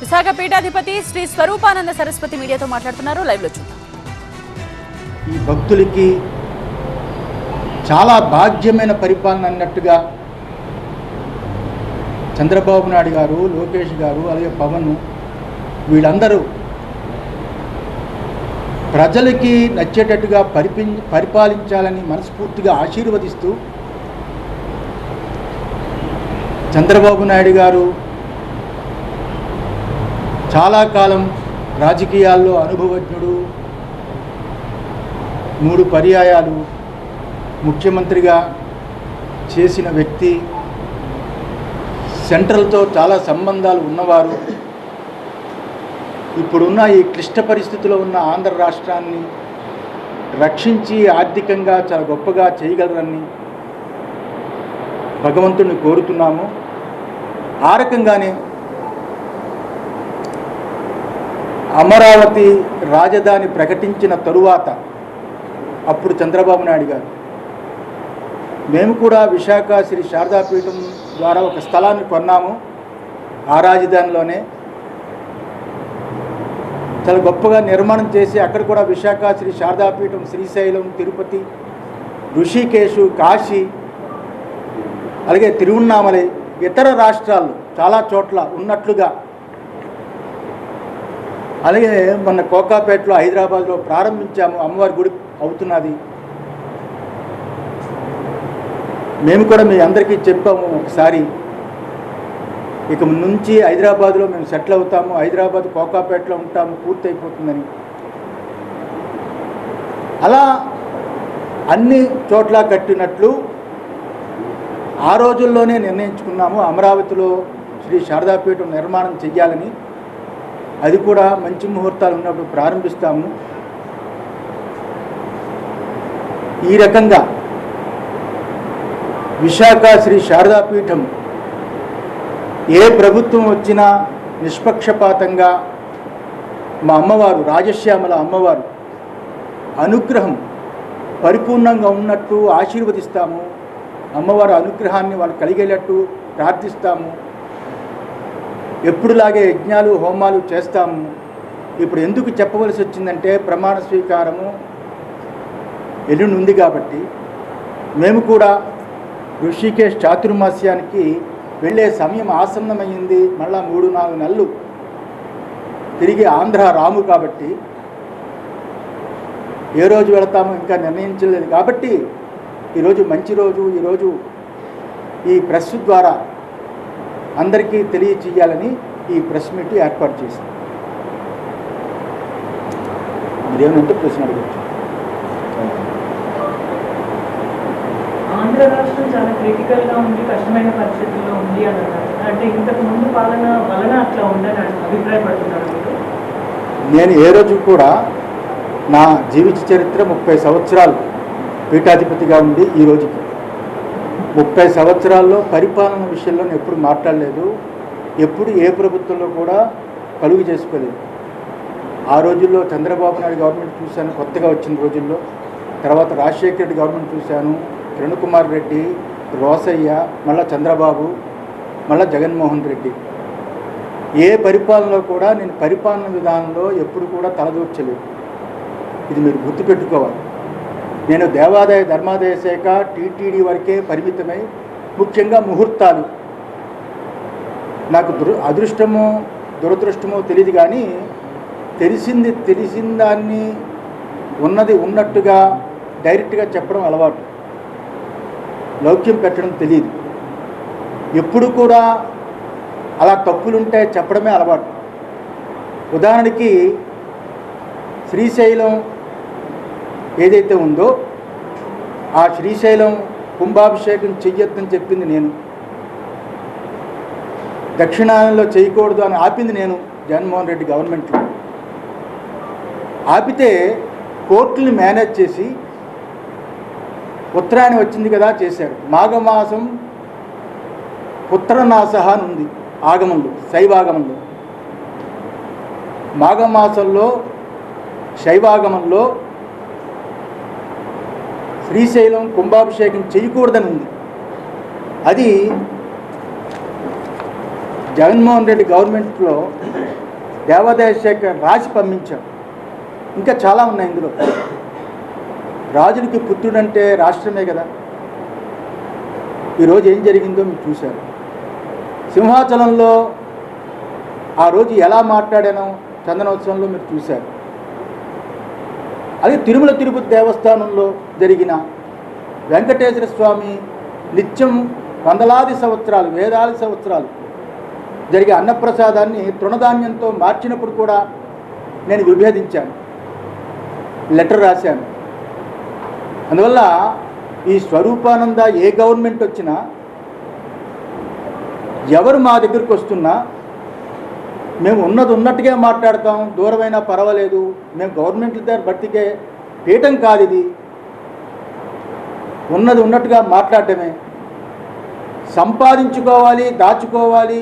విశాఖ పీఠాధిపతి శ్రీ స్వరూపానంద సరస్వతి మీడియాతో మాట్లాడుతున్నారు. లైవ్లో చూద్దాం. ఈ భక్తులకి చాలా భాగ్యమైన పరిపాలన అన్నట్టుగా చంద్రబాబు నాయుడు గారు లోకేష్ గారు అలాగే పవన్ వీళ్ళందరూ ప్రజలకి నచ్చేటట్టుగా పరిపి పరిపాలించాలని మనస్ఫూర్తిగా ఆశీర్వదిస్తూ చంద్రబాబు నాయుడు గారు చాలా కాలం రాజకీయాల్లో అనుభవజ్ఞుడు మూడు పర్యాయాలు ముఖ్యమంత్రిగా చేసిన వ్యక్తి సెంట్రల్తో చాలా సంబంధాలు ఉన్నవారు. ఇప్పుడున్న ఈ క్లిష్ట పరిస్థితిలో ఉన్న ఆంధ్ర రాష్ట్రాన్ని రక్షించి ఆర్థికంగా చాలా గొప్పగా చేయగలరని భగవంతుని కోరుతున్నాము. ఆ రకంగానే అమరావతి రాజధాని ప్రకటించిన తరువాత అప్పుడు చంద్రబాబు నాయుడు గారు. మేము కూడా విశాఖ శ్రీ శారదాపీఠం ద్వారా ఒక స్థలాన్ని కొన్నాము. ఆ రాజధానిలోనే చాలా గొప్పగా నిర్మాణం చేసి అక్కడ కూడా విశాఖ శ్రీ శారదాపీఠం శ్రీశైలం తిరుపతి ఋషికేశు కాశీ అలాగే తిరువన్నామలై ఇతర రాష్ట్రాల్లో చాలా చోట్ల ఉన్నట్లుగా అలాగే మొన్న కోకాపేటలో హైదరాబాద్లో ప్రారంభించాము అమ్మవారి గుడి అవుతున్నది. మేము కూడా మీ అందరికీ చెప్పాము ఒకసారి. ఇక నుంచి హైదరాబాద్లో మేము సెటిల్ అవుతాము హైదరాబాద్ కోకాపేటలో ఉంటాము పూర్తి అయిపోతుందని అలా అన్ని చోట్ల కట్టినట్లు ఆ రోజుల్లోనే నిర్ణయించుకున్నాము అమరావతిలో శ్రీ శారదాపీఠం నిర్మాణం చెయ్యాలని. అది కూడా మంచి ముహూర్తాలు ఉన్నప్పుడు ప్రారంభిస్తాము. ఈ రకంగా విశాఖ శ్రీ శారదాపీఠం ఏ ప్రభుత్వం వచ్చినా నిష్పక్షపాతంగా మా అమ్మవారు రాజశ్యామల అమ్మవారు అనుగ్రహం పరిపూర్ణంగా ఉన్నట్టు ఆశీర్వదిస్తాము. అమ్మవారి అనుగ్రహాన్ని వాళ్ళు కలిగేటట్టు ప్రార్థిస్తాము. ఎప్పుడులాగే యజ్ఞాలు హోమాలు చేస్తాము. ఇప్పుడు ఎందుకు చెప్పవలసి వచ్చిందంటే ప్రమాణ స్వీకారము ఎల్లుండి ఉంది కాబట్టి మేము కూడా ఋషికేశ్ చాతుర్మాస్యానికి వెళ్ళే సమయం ఆసన్నమైంది. మళ్ళా మూడు నాలుగు నెలలు తిరిగి ఆంధ్ర రాము కాబట్టి ఏ రోజు వెళతామో ఇంకా నిర్ణయించలేదు కాబట్టి ఈరోజు మంచి రోజు ఈరోజు ఈ ప్రెస్ ద్వారా అందరికీ తెలియచేయాలని ఈ ప్రెస్ మీట్ ఏర్పాటు చేశాం మీరేమంటే ప్రశ్న అడగచ్చు. ఆంధ్ర రాష్ట్రం చాలా క్రిటికల్గా ఉంది కష్టమైన పరిస్థితుల్లో ఉంది అని అన్నారు. అంటే ఇంతకు ముందు పాలన వలన అట్లా ఉందని అభిప్రాయపడుతున్నారు మీరు? నేను ఏ రోజు కూడా నా జీవిత చరిత్ర ముప్పై సంవత్సరాలు పీఠాధిపతిగా ఉండి ఈ రోజుకి ముప్పై సంవత్సరాల్లో పరిపాలన విషయంలో ఎప్పుడు మాట్లాడలేదు. ఎప్పుడు ఏ ప్రభుత్వంలో కూడా కలుగు చేసుకోలేదు. ఆ రోజుల్లో చంద్రబాబు నాయుడు గవర్నమెంట్ చూశాను కొత్తగా వచ్చిన రోజుల్లో. తర్వాత రాజశేఖర రెడ్డి గవర్నమెంట్ చూశాను కిరణ్ కుమార్ రెడ్డి రోసయ్య మళ్ళా చంద్రబాబు మళ్ళా జగన్మోహన్ రెడ్డి. ఏ పరిపాలనలో కూడా నేను పరిపాలన విధానంలో ఎప్పుడు కూడా తలదూర్చలేదు. ఇది మీరు గుర్తుపెట్టుకోవాలి. నేను దేవాదాయ ధర్మాదాయ శాఖ టీటీడీ వరకే పరిమితమై ముఖ్యంగా ముహూర్తాలు. నాకు దుర్ అదృష్టమో దురదృష్టమో తెలియదు కానీ తెలిసింది తెలిసిన దాన్ని ఉన్నది ఉన్నట్టుగా డైరెక్ట్గా చెప్పడం అలవాటు. లౌక్యం పెట్టడం తెలియదు ఎప్పుడు కూడా అలా తప్పులుంటే చెప్పడమే అలవాటు. ఉదాహరణకి శ్రీశైలం ఏదైతే ఉందో ఆ శ్రీశైలం కుంభాభిషేకం చెయ్యొద్దని చెప్పింది నేను. దక్షిణాయనంలో చేయకూడదు అని ఆపింది నేను జగన్మోహన్ రెడ్డి గవర్నమెంట్లో ఆపితే కోర్టుని మేనేజ్ చేసి ఉత్తరాయణ వచ్చింది కదా చేశారు మాఘమాసం పుత్రనాశ అని ఉంది ఆగమంలో శైవాగమంలో. మాఘమాసంలో శైవాగమంలో శ్రీశైలం కుంభాభిషేకం చేయకూడదని ఉంది. అది జగన్మోహన్ రెడ్డి గవర్నమెంట్లో దేవాదాయ శాఖ రాసి పంపించాం ఇంకా చాలా ఉన్నాయి ఇందులో. రాజులకి పుత్రుడంటే రాష్ట్రమే కదా. ఈరోజు ఏం జరిగిందో మీరు చూశారు. సింహాచలంలో ఆ రోజు ఎలా మాట్లాడానో చందనోత్సవంలో మీరు చూశారు. అదే తిరుమల తిరుపతి దేవస్థానంలో జరిగిన వెంకటేశ్వర స్వామి నిత్యం వందలాది సంవత్సరాలు వేలాది సంవత్సరాలు జరిగే అన్నప్రసాదాన్ని తృణధాన్యంతో మార్చినప్పుడు కూడా నేను విభేదించాను. లెటర్ రాశాను. అందువల్ల ఈ స్వరూపానంద ఏ గవర్నమెంట్ వచ్చినా ఎవరు మా దగ్గరికి వస్తున్నా మేము ఉన్నది ఉన్నట్టుగా మాట్లాడతాం దూరమైనా పర్వాలేదు. మేము గవర్నమెంట్ దగ్గర బట్టికే పీఠం కాదు ఇది. ఉన్నది ఉన్నట్టుగా మాట్లాడటమే. సంపాదించుకోవాలి దాచుకోవాలి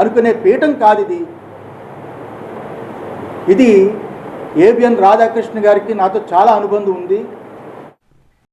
అనుకునే పీఠం కాదు ఇది. ఇది ఏబిఎన్ రాధాకృష్ణ గారికి నాతో చాలా అనుబంధం ఉంది.